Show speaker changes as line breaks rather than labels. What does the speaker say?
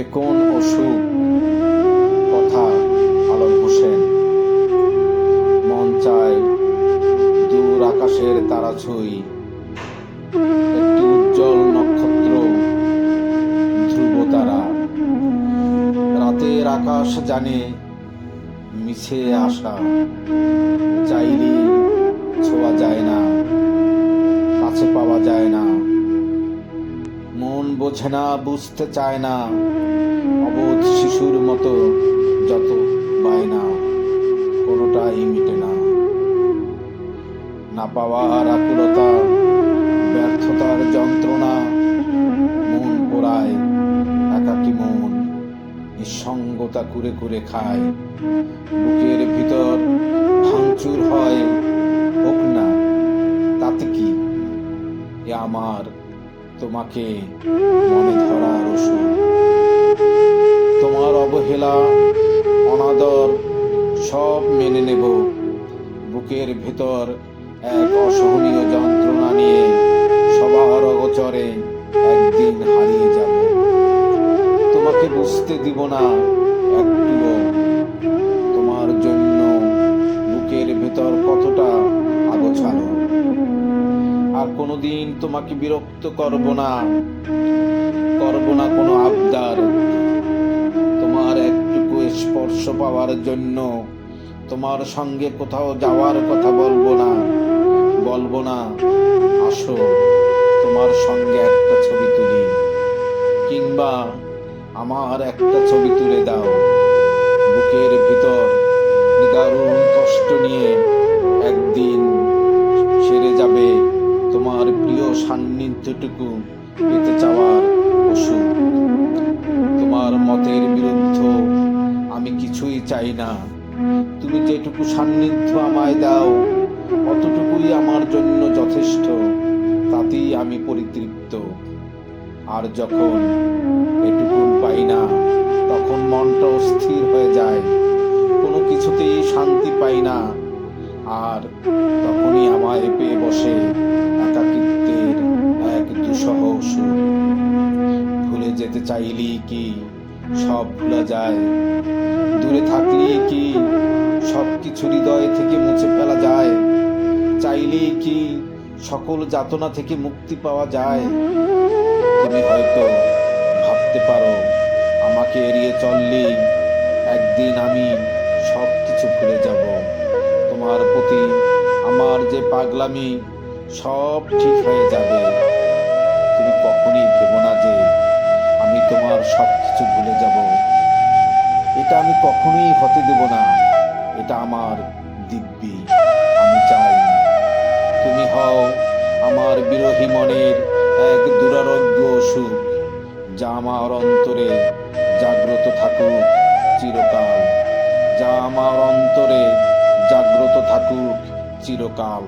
এ কোন অসুখ কথা আলম হোসেন? মন চায় দূর আকাশের তারা ছুঁই নক্ষত্র, ধ্রুব তারা। রাতের আকাশ জানে মিছে আসা চাইলে ছোঁয়া যায় না, কাছে পাওয়া যায় না। বোঝে না, বুঝতে চায় না। অবোধ শিশুর মতো যত বায়না কোনোটাই মিটে না। না পাওয়ার আকুলতা, ব্যর্থতার যন্ত্রণা, মন পোড়ায়, একাকি মন নিঃসঙ্গতা কুরে কুরে খায়। বুকের ভিতর ভাঙচুর হয়, হোক না, তাতে কি? এ আমার তোমাকে মনে ধরার ওষুধ। তোমার অবহেলা, অনাদর, সব মেনে নেব। বুকের ভেতর এক অসহনীয় যন্ত্রণা নিয়ে সবার অগচরে একদিন হারিয়ে যাব। তোমাকে বুঝতে দিব না, একটুও কোনোদিন তোমাকে বিরক্ত করব না। করব না কোনো আবদার। তোমার একটুকু স্পর্শ পাওয়ার জন্য তোমার সঙ্গে কোথাও যাওয়ার কথা বলব না। বলব না, আসো, তোমার সঙ্গে একটা ছবি তুলি। কিংবা আমার একটা ছবি তুলে দাও। বুকের ভিতর দারুণ কষ্ট নিয়ে একদিন সেরে যাবে। সান্নিধ্যটুকু পেতে চাওয়ার ওষুধ তোমার মতের বিরুদ্ধ আমি কিছুই চাই না। তুমি যেটুকু সান্নিধ্য আমায় দাও, অতটুকুই আমার জন্য যথেষ্ট। তাতেই আমি পরিতৃপ্ত। আর যখন এটুকু পাই না, তখন মনটা অস্থির হয়ে যায়। কোনো কিছুতেই শান্তি পাই না। আর তখনই আমায় পেয়ে বসে যেতে চাইলেই কি? সব ভুলা যায়। দূরে থাকলেই কি? সব কিছু হৃদয় থেকে মুছে ফেলা যায়। চাইলেই কি? সকল যাতনা থেকে মুক্তি পাওয়া যায়। তুমি হয়তো ভাবতে পারো, আমাকে এড়িয়ে চললেই একদিন আমি সব কিছু ভুলে যাব। তোমার প্রতি আমার যে পাগলামি, সব ঠিক হয়ে যাবে। তুমি কখনই ভেবো না যে আমি তোমার সব কিছু ভুলে যাব। এটা আমি কখনোই হতে দেব না। এটা আমার দিব্যি। আমি চাই তুমি হও আমার বিরোহী মনের এক দুরারোগ্য সুখ, যা আমার অন্তরে জাগ্রত থাকুক চিরকাল। যা আমার অন্তরে জাগ্রত থাকুক চিরকাল।